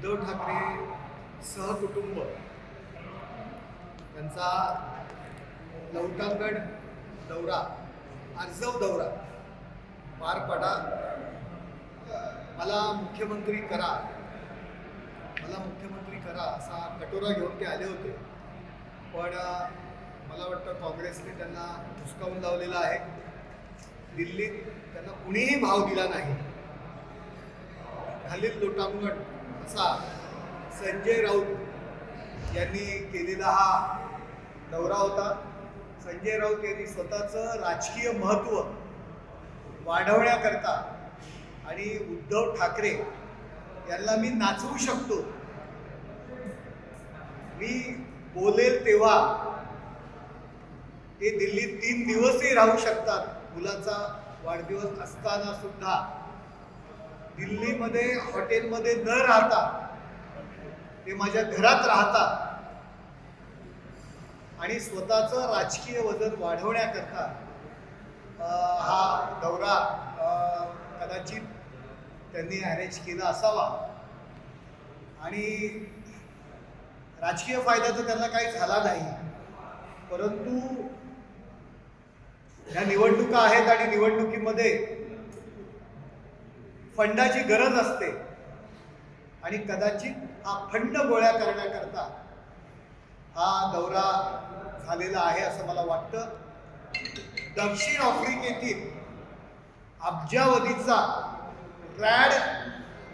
उद्धव ठाकरे सहकुटुंब. त्यांचा लवटांगड दौरा आर्जव दौरा पार पडा. मला मुख्यमंत्री करा. मला मुख्यमंत्री करा असा कटोरा घेऊन ते आले होते. पण मला वाटतं काँग्रेसने त्यांना हुसकावून लावलेला आहे. दिल्लीत त्यांना कुणीही भाव दिला नाही. खालील लोटांगण असा संजय राऊत यांनी केलेला हा दौरा होता. संजय राऊत यांनी स्वतःचं राजकीय महत्त्व वाढवण्याकरता आणि उद्धव ठाकरे यांना मी नाचवू शकतो. मी बोलेल तेव्हा ते दिल्लीत तीन दिवसही राहू शकतात. मुलाचा वाढदिवस असताना सुद्धा दिल्लीमध्ये हॉटेलमध्ये न राहता ते माझ्या घरात राहतात आणि स्वतःचं राजकीय वजन वाढवण्याकरता हा दौरा कदाचित त्यांनी अरेंज केला असावा. आणि राजकीय फायदा तर त्यांना काही झाला नाही परंतु ह्या निवडणुका आहेत आणि निवडणुकीमध्ये फंडाची गरज असते. आणि कदाचित हा फंड गोळ्या करण्याकरता हा दौरा झालेला आहे असं मला वाटतं. दक्षिण आफ्रिकेतील अब्जावधीचा रॅड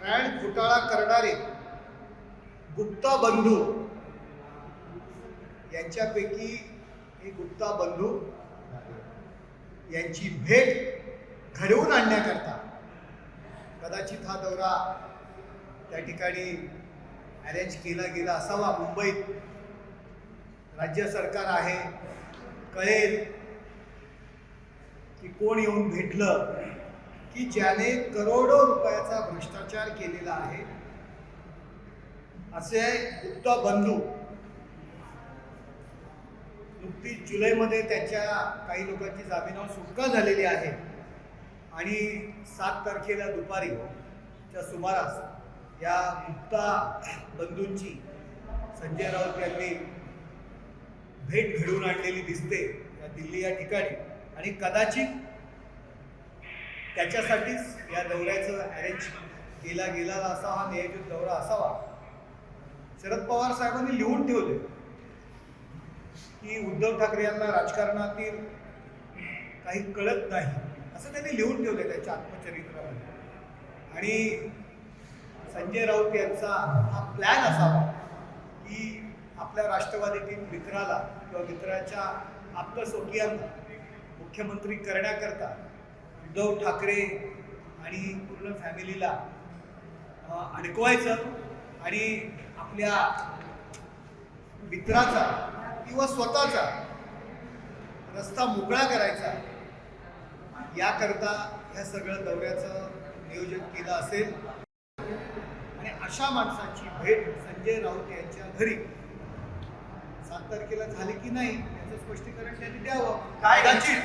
रॅड घोटाळा करणारे गुप्ता बंधू यांच्यापैकी हे गुप्ता बंधू यांची भेट घडवून आणण्याकरता कदाचित हा दौरा त्या ठिकाणी अरेंज केला गेला असावा. मुंबईत राज्य सरकार आहे. कळेल की कोण येऊन भेटलं की ज्याने करोडो रुपयाचा भ्रष्टाचार केलेला आहे. असे गुप्त बंधू नुकतीच जुलैमध्ये त्याच्या काही लोकांची जामिनावर सुटका झालेली आहे. आणि सात तारखेला दुपारी च्या सुमारास या मुक्ता बंधूंची संजय राऊत यांनी भेट घडवून आणलेली दिसते या दिल्ली या ठिकाणी. आणि कदाचित त्याच्यासाठीच या दौऱ्याचं अरेंज केला गेलेला असा हा नियोजित दौरा असावा. शरद पवार साहेबांनी लिहून ठेवले की उद्धव ठाकरे यांना राजकारणातील काही कळत नाही. असं त्यांनी लिहून ठेवलं त्याच्या आत्मचरित्रामध्ये. आणि संजय राऊत यांचा हा प्लॅन असावा की आपल्या राष्ट्रवादीतील मित्राला किंवा मित्राच्या आप्तस्वकीयांना मुख्यमंत्री करण्याकरता उद्धव ठाकरे आणि पूर्ण फॅमिलीला अडकवायचं आणि आपल्या मित्राचा किंवा स्वतःचा रस्ता मोकळा करायचा. याकरता ह्या सगळं दौऱ्याचं नियोजन केलं असेल. आणि अशा माणसाची भेट संजय राऊत यांच्या घरी. सात तारखेला झाली की नाही याचं स्पष्टीकरण त्यांनी द्यावं. काय? कदाचित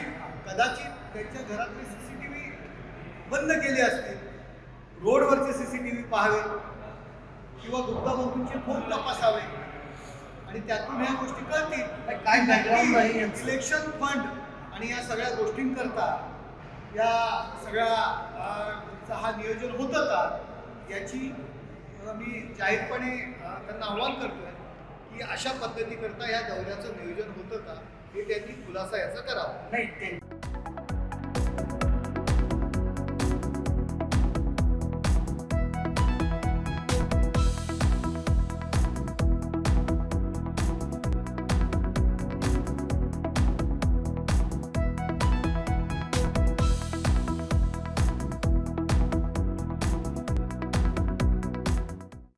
कदाचित त्यांच्या घरातले सीसीटीव्ही बंद केले असतील. रोडवरचे सीसीटीव्ही पाहावे. किंवा गुप्ता बंधूंचे फोन तपासावे. आणि त्यातून ह्या गोष्टी कळतील. काय. इलेक्शन फंड आणि या सगळ्या गोष्टींकरता या सगळ्या हा नियोजन होतं का याची मी जाहीरपणे त्यांना आव्हान करतोय की अशा पद्धतीकरता या दौऱ्याचं नियोजन होतं का हे त्यांनी खुलासा याचा करावा. नाही